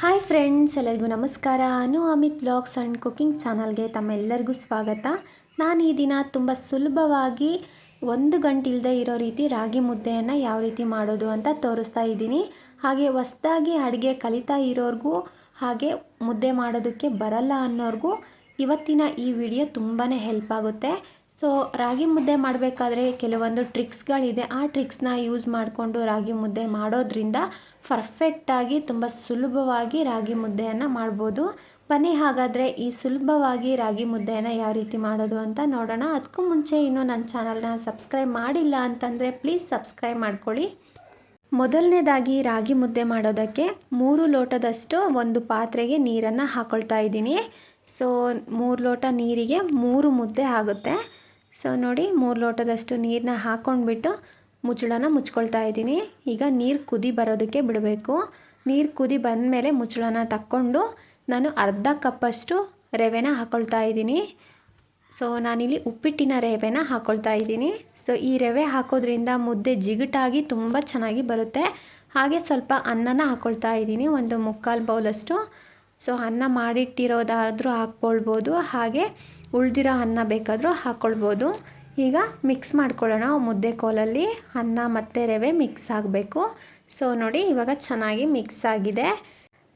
Hi friends ಎಲ್ಲರಿಗೂ ನಮಸ್ಕಾರ. Anu Amit blogs and cooking ಚಾನಲ್ಗೆ ತಮ್ಮೆಲ್ಲರಿಗೂ ಸ್ವಾಗತ. ನಾನು ಈ ದಿನ ತುಂಬ ಸುಲಭವಾಗಿ ಒಂದು ಗಂಟೆ ಇಲ್ಲದೆ ಇರೋ ರೀತಿ ರಾಗಿ ಮುದ್ದೆಯನ್ನು ಯಾವ ರೀತಿ ಮಾಡೋದು ಅಂತ ತೋರಿಸ್ತಾ ಇದ್ದೀನಿ. ಹಾಗೆ ಹೊಸ್ದಾಗಿ ಅಡುಗೆ ಕಲಿತಾ ಇರೋರಿಗೂ ಹಾಗೆ ಮುದ್ದೆ ಮಾಡೋದಕ್ಕೆ ಬರಲ್ಲ ಅನ್ನೋರಿಗೂ ಇವತ್ತಿನ ಈ ವಿಡಿಯೋ ತುಂಬಾ ಹೆಲ್ಪ್ ಆಗುತ್ತೆ. ಸೊ ರಾಗಿ ಮುದ್ದೆ ಮಾಡಬೇಕಾದ್ರೆ ಕೆಲವೊಂದು ಟ್ರಿಕ್ಸ್ಗಳಿದೆ ಆ ಟ್ರಿಕ್ಸ್ನ ಯೂಸ್ ಮಾಡಿಕೊಂಡು ರಾಗಿ ಮುದ್ದೆ ಮಾಡೋದ್ರಿಂದ ಪರ್ಫೆಕ್ಟಾಗಿ ತುಂಬ ಸುಲಭವಾಗಿ ರಾಗಿ ಮುದ್ದೆಯನ್ನು ಮಾಡ್ಬೋದು. ಬನ್ನಿ ಹಾಗಾದರೆ ಈ ಸುಲಭವಾಗಿ ರಾಗಿ ಮುದ್ದೆಯನ್ನು ಯಾವ ರೀತಿ ಮಾಡೋದು ಅಂತ ನೋಡೋಣ. ಅದಕ್ಕೂ ಮುಂಚೆ ಇನ್ನೂ ನನ್ನ ಚಾನಲ್ನ ಸಬ್ಸ್ಕ್ರೈಬ್ ಮಾಡಿಲ್ಲ ಅಂತಂದರೆ ಪ್ಲೀಸ್ ಸಬ್ಸ್ಕ್ರೈಬ್ ಮಾಡ್ಕೊಳ್ಳಿ. ಮೊದಲನೇದಾಗಿ ರಾಗಿ ಮುದ್ದೆ ಮಾಡೋದಕ್ಕೆ ಮೂರು ಲೋಟದಷ್ಟು ಒಂದು ಪಾತ್ರೆಗೆ ನೀರನ್ನು ಹಾಕ್ಕೊಳ್ತಾ ಇದ್ದೀನಿ. ಸೊ ಮೂರು ಲೋಟ ನೀರಿಗೆ ಮೂರು ಮುದ್ದೆ ಆಗುತ್ತೆ. ಸೊ ನೋಡಿ, ಮೂರು ಲೋಟದಷ್ಟು ನೀರನ್ನ ಹಾಕ್ಕೊಂಡ್ಬಿಟ್ಟು ಮುಚ್ಚಳನ ಮುಚ್ಕೊಳ್ತಾ ಇದ್ದೀನಿ. ಈಗ ನೀರು ಕುದಿ ಬರೋದಕ್ಕೆ ಬಿಡಬೇಕು. ನೀರು ಕುದಿ ಬಂದಮೇಲೆ ಮುಚ್ಚಳನ ತಕ್ಕೊಂಡು ನಾನು ಅರ್ಧ ಕಪ್ಪಷ್ಟು ರವೆನ ಹಾಕ್ಕೊಳ್ತಾ ಇದ್ದೀನಿ. ಸೊ ನಾನಿಲ್ಲಿ ಉಪ್ಪಿಟ್ಟಿನ ರವೆನ ಹಾಕ್ಕೊಳ್ತಾ ಇದ್ದೀನಿ. ಸೊ ಈ ರವೆ ಹಾಕೋದ್ರಿಂದ ಮುದ್ದೆ ಜಿಗುಟಾಗಿ ತುಂಬ ಚೆನ್ನಾಗಿ ಬರುತ್ತೆ. ಹಾಗೆ ಸ್ವಲ್ಪ ಅನ್ನನ ಹಾಕ್ಕೊಳ್ತಾ ಇದ್ದೀನಿ, ಒಂದು ಮುಕ್ಕಾಲು ಬೌಲಷ್ಟು. ಸೊ ಅನ್ನ ಮಾಡಿಟ್ಟಿರೋದಾದರೂ ಹಾಕ್ಕೊಳ್ಬೋದು, ಹಾಗೆ ಉಳಿದಿರೋ ಅನ್ನ ಬೇಕಾದರೂ ಹಾಕ್ಕೊಳ್ಬೋದು. ಈಗ ಮಿಕ್ಸ್ ಮಾಡ್ಕೊಳ್ಳೋಣ. ಮುದ್ದೆ ಕೋಲಲ್ಲಿ ಅನ್ನ ಮತ್ತು ರವೆ ಮಿಕ್ಸ್ ಆಗಬೇಕು. ಸೊ ನೋಡಿ, ಇವಾಗ ಚೆನ್ನಾಗಿ ಮಿಕ್ಸ್ ಆಗಿದೆ.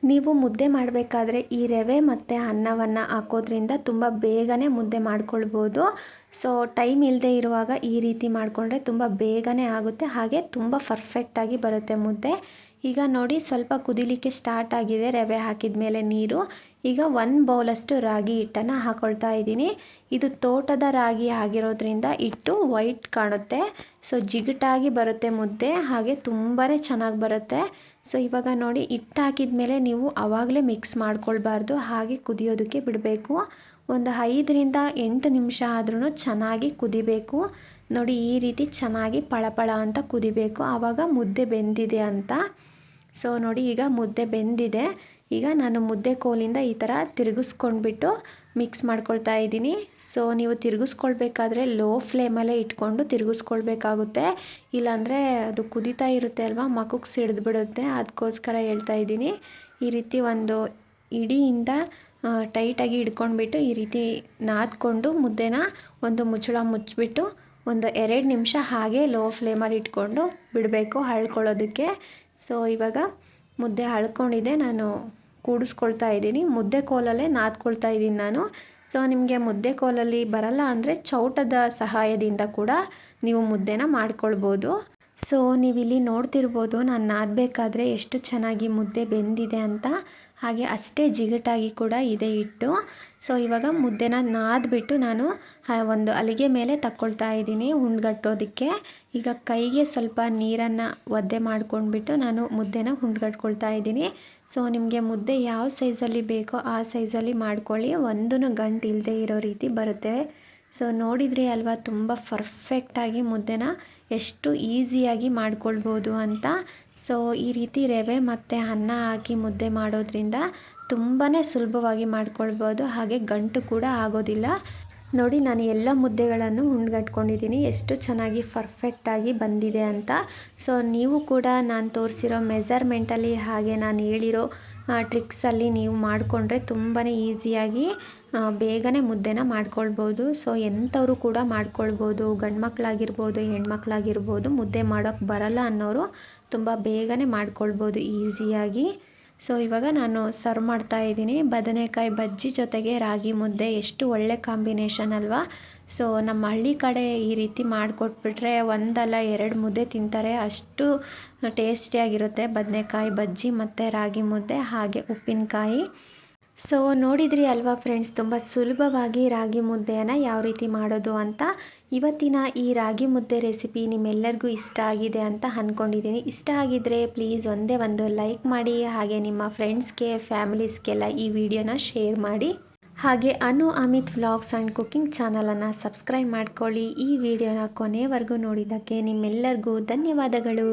ನೀವು ಮುದ್ದೆ ಮಾಡಬೇಕಾದ್ರೆ ಈ ರವೆ ಮತ್ತು ಅನ್ನವನ್ನು ಹಾಕೋದ್ರಿಂದ ತುಂಬ ಬೇಗನೆ ಮುದ್ದೆ ಮಾಡ್ಕೊಳ್ಬೋದು. ಸೊ ಟೈಮ್ ಇಲ್ಲದೆ ಇರುವಾಗ ಈ ರೀತಿ ಮಾಡಿಕೊಂಡ್ರೆ ತುಂಬ ಬೇಗನೆ ಆಗುತ್ತೆ. ಹಾಗೆ ತುಂಬ ಪರ್ಫೆಕ್ಟಾಗಿ ಬರುತ್ತೆ ಮುದ್ದೆ. ಈಗ ನೋಡಿ ಸ್ವಲ್ಪ ಕುದಿಲಿಕ್ಕೆ ಸ್ಟಾರ್ಟ್ ಆಗಿದೆ ರವೆ ಹಾಕಿದ ಮೇಲೆ ನೀರು. ಈಗ ಒಂದು ಬೌಲಷ್ಟು ರಾಗಿ ಹಿಟ್ಟನ್ನು ಹಾಕೊಳ್ತಾ ಇದ್ದೀನಿ. ಇದು ತೋಟದ ರಾಗಿ ಆಗಿರೋದ್ರಿಂದ ಹಿಟ್ಟು ವೈಟ್ ಕಾಣುತ್ತೆ. ಸೊ ಜಿಗಟಾಗಿ ಬರುತ್ತೆ ಮುದ್ದೆ, ಹಾಗೆ ತುಂಬಾ ಚೆನ್ನಾಗಿ ಬರುತ್ತೆ. ಸೊ ಇವಾಗ ನೋಡಿ ಹಿಟ್ಟು ಹಾಕಿದ ಮೇಲೆ ನೀವು ಆವಾಗಲೇ ಮಿಕ್ಸ್ ಮಾಡ್ಕೊಳ್ಬಾರ್ದು, ಹಾಗೆ ಕುದಿಯೋದಕ್ಕೆ ಬಿಡಬೇಕು. ಒಂದು ಐದರಿಂದ ಎಂಟು ನಿಮಿಷ ಆದ್ರೂ ಚೆನ್ನಾಗಿ ಕುದಿಬೇಕು. ನೋಡಿ ಈ ರೀತಿ ಚೆನ್ನಾಗಿ ಪಳಪಳ ಅಂತ ಕುದಿಬೇಕು. ಆವಾಗ ಮುದ್ದೆ ಬೆಂದಿದೆ ಅಂತ. ಸೊ ನೋಡಿ, ಈಗ ಮುದ್ದೆ ಬೆಂದಿದೆ. ಈಗ ನಾನು ಮುದ್ದೆ ಕೋಲಿಂದ ಈ ಥರ ತಿರುಗಿಸ್ಕೊಂಡ್ಬಿಟ್ಟು ಮಿಕ್ಸ್ ಮಾಡ್ಕೊಳ್ತಾ ಇದ್ದೀನಿ. ಸೊ ನೀವು ತಿರುಗಿಸ್ಕೊಳ್ಬೇಕಾದ್ರೆ ಲೋ ಫ್ಲೇಮಲ್ಲೇ ಇಟ್ಕೊಂಡು ತಿರುಗಿಸ್ಕೊಳ್ಬೇಕಾಗುತ್ತೆ. ಇಲ್ಲಾಂದರೆ ಅದು ಕುದೀತಾ ಇರುತ್ತೆ ಅಲ್ವಾ? ಮಗುಗೆ ಸಿಡಿದು ಬಿಡುತ್ತೆ ಅದಕ್ಕೋಸ್ಕರ ಹೇಳ್ತಾ ಇದ್ದೀನಿ. ಈ ರೀತಿ ಒಂದು ಇಡಿಯಿಂದ ಟೈಟಾಗಿ ಹಿಡ್ಕೊಂಡ್ಬಿಟ್ಟು ಈ ರೀತಿ ನಾದ್ಕೊಂಡು ಮುದ್ದೆನ ಒಂದು ಮುಚ್ಚಳ ಮುಚ್ಚಿಬಿಟ್ಟು ಒಂದು ಎರಡು ನಿಮಿಷ ಹಾಗೆ ಲೋ ಫ್ಲೇಮಲ್ಲಿ ಇಟ್ಕೊಂಡು ಬಿಡಬೇಕು ಹಳ್ಕೊಳ್ಳೋದಕ್ಕೆ ಸೊ ಇವಾಗ ಮುದ್ದೆ ಹಳ್ಕೊಂಡಿದೆ ನಾನು ಕೂಡಿಸ್ಕೊಳ್ತಾ ಇದ್ದೀನಿ. ಮುದ್ದೆ ಕೋಲಲ್ಲೇ ನಾದ್ಕೊಳ್ತಾ ಇದ್ದೀನಿ ನಾನು. ಸೊ ನಿಮಗೆ ಮುದ್ದೆ ಕೋಲಲ್ಲಿ ಬರಲ್ಲ ಅಂದರೆ ಚೌಟದ ಸಹಾಯದಿಂದ ಕೂಡ ನೀವು ಮುದ್ದೆನ ಮಾಡ್ಕೊಳ್ಬೋದು. ಸೊ ನೀವಿಲ್ಲಿ ನೋಡ್ತಿರ್ಬೋದು, ನಾನು ನಾದಬೇಕಾದ್ರೆ ಎಷ್ಟು ಚೆನ್ನಾಗಿ ಮುದ್ದೆ ಬೆಂದಿದೆ ಅಂತ. ಹಾಗೆ ಅಷ್ಟೇ ಜಿಗಟಾಗಿ ಕೂಡ ಇದೆ ಇಟ್ಟು ಸೊ ಇವಾಗ ಮುದ್ದೆನ ನಾದ್ಬಿಟ್ಟು ನಾನು ಒಂದು ಅಲಿಗೆ ಮೇಲೆ ತಕ್ಕೊಳ್ತಾ ಇದ್ದೀನಿ ಹುಣ್ಗಟ್ಟೋದಕ್ಕೆ. ಈಗ ಕೈಗೆ ಸ್ವಲ್ಪ ನೀರನ್ನು ಒದ್ದೆ ಮಾಡ್ಕೊಂಡ್ಬಿಟ್ಟು ನಾನು ಮುದ್ದೆನ ಹುಣ್ಗಟ್ಕೊಳ್ತಾ ಇದ್ದೀನಿ. ಸೊ ನಿಮಗೆ ಮುದ್ದೆ ಯಾವ ಸೈಜಲ್ಲಿ ಬೇಕೋ ಆ ಸೈಜಲ್ಲಿ ಮಾಡ್ಕೊಳ್ಳಿ. ಒಂದೂ ಗಂಟು ಇಲ್ಲದೆ ಇರೋ ರೀತಿ ಬರುತ್ತೆ. ಸೊ ನೋಡಿದ್ರಿ ಅಲ್ವಾ ತುಂಬ ಪರ್ಫೆಕ್ಟಾಗಿ ಮುದ್ದೆನ ಎಷ್ಟು ಈಸಿಯಾಗಿ ಮಾಡ್ಕೊಳ್ಬೋದು ಅಂತ. ಸೊ ಈ ರೀತಿ ರವೆ ಮತ್ತು ಅನ್ನ ಹಾಕಿ ಮುದ್ದೆ ಮಾಡೋದ್ರಿಂದ ತುಂಬಾ ಸುಲಭವಾಗಿ ಮಾಡ್ಕೊಳ್ಬೋದು. ಹಾಗೆ ಗಂಟು ಕೂಡ ಆಗೋದಿಲ್ಲ. ನೋಡಿ, ನಾನು ಎಲ್ಲ ಮುದ್ದೆಗಳನ್ನು ಉಂಡ್ಗಟ್ಕೊಂಡಿದ್ದೀನಿ ಎಷ್ಟು ಚೆನ್ನಾಗಿ ಪರ್ಫೆಕ್ಟಾಗಿ ಬಂದಿದೆ ಅಂತ. ಸೊ ನೀವು ಕೂಡ ನಾನು ತೋರಿಸಿರೋ ಮೆಜರ್ಮೆಂಟಲ್ಲಿ ಹಾಗೆ ನಾನು ಹೇಳಿರೋ ಟ್ರಿಕ್ಸಲ್ಲಿ ನೀವು ಮಾಡಿಕೊಂಡ್ರೆ ತುಂಬಾ ಈಸಿಯಾಗಿ ಬೇಗನೆ ಮುದ್ದೆನ ಮಾಡ್ಕೊಳ್ಬೋದು. ಸೊ ಎಂಥವರು ಕೂಡ ಮಾಡ್ಕೊಳ್ಬೋದು. ಗಂಡು ಮಕ್ಕಳಾಗಿರ್ಬೋದು ಹೆಣ್ಮಕ್ಳಾಗಿರ್ಬೋದು ಮುದ್ದೆ ಮಾಡೋಕ್ಕೆ ಬರಲ್ಲ ಅನ್ನೋರು ತುಂಬ ಬೇಗನೆ ಮಾಡ್ಕೊಳ್ಬೋದು, ಈಸಿಯಾಗಿ. ಸೊ ಇವಾಗ ನಾನು ಸರ್ವ್ ಮಾಡ್ತಾ ಇದ್ದೀನಿ. ಬದನೆಕಾಯಿ ಬಜ್ಜಿ ಜೊತೆಗೆ ರಾಗಿ ಮುದ್ದೆ, ಎಷ್ಟು ಒಳ್ಳೆ ಕಾಂಬಿನೇಷನ್ ಅಲ್ವಾ? ಸೊ ನಮ್ಮ ಹಳ್ಳಿ ಕಡೆ ಈ ರೀತಿ ಮಾಡಿಕೊಟ್ಬಿಟ್ರೆ ಒಂದಲ್ಲ ಎರಡು ಮುದ್ದೆ ತಿಂತಾರೆ. ಅಷ್ಟು ಟೇಸ್ಟಿಯಾಗಿರುತ್ತೆ ಬದನೆಕಾಯಿ ಬಜ್ಜಿ ಮತ್ತು ರಾಗಿ ಮುದ್ದೆ, ಹಾಗೆ ಉಪ್ಪಿನಕಾಯಿ. ಸೊ ನೋಡಿದ್ರಿ ಅಲ್ವಾ ಫ್ರೆಂಡ್ಸ್ ತುಂಬ ಸುಲಭವಾಗಿ ರಾಗಿ ಮುದ್ದೆಯನ್ನು ಯಾವ ರೀತಿ ಮಾಡೋದು ಅಂತ? ಇವತ್ತಿನ ಈ ರಾಗಿ ಮುದ್ದೆ ರೆಸಿಪಿ ನಿಮ್ಮೆಲ್ಲರಿಗೂ ಇಷ್ಟ ಆಗಿದೆ ಅಂತ ಅಂದ್ಕೊಂಡಿದ್ದೀನಿ ಇಷ್ಟ ಆಗಿದ್ದರೆ ಪ್ಲೀಸ್ ಒಂದೇ ಒಂದು ಲೈಕ್ ಮಾಡಿ, ಹಾಗೆ ನಿಮ್ಮ ಫ್ರೆಂಡ್ಸ್ಗೆ ಫ್ಯಾಮಿಲೀಸ್ಗೆಲ್ಲ ಈ ವಿಡಿಯೋನ ಶೇರ್ ಮಾಡಿ. ಹಾಗೆ Anu Amit vlogs and cooking ಚಾನಲನ್ನು ಸಬ್ಸ್ಕ್ರೈಬ್ ಮಾಡ್ಕೊಳ್ಳಿ. ಈ ವಿಡಿಯೋನ ಕೊನೆವರೆಗೂ ನೋಡಿದ್ದಕ್ಕೆ ನಿಮ್ಮೆಲ್ಲರಿಗೂ ಧನ್ಯವಾದಗಳು.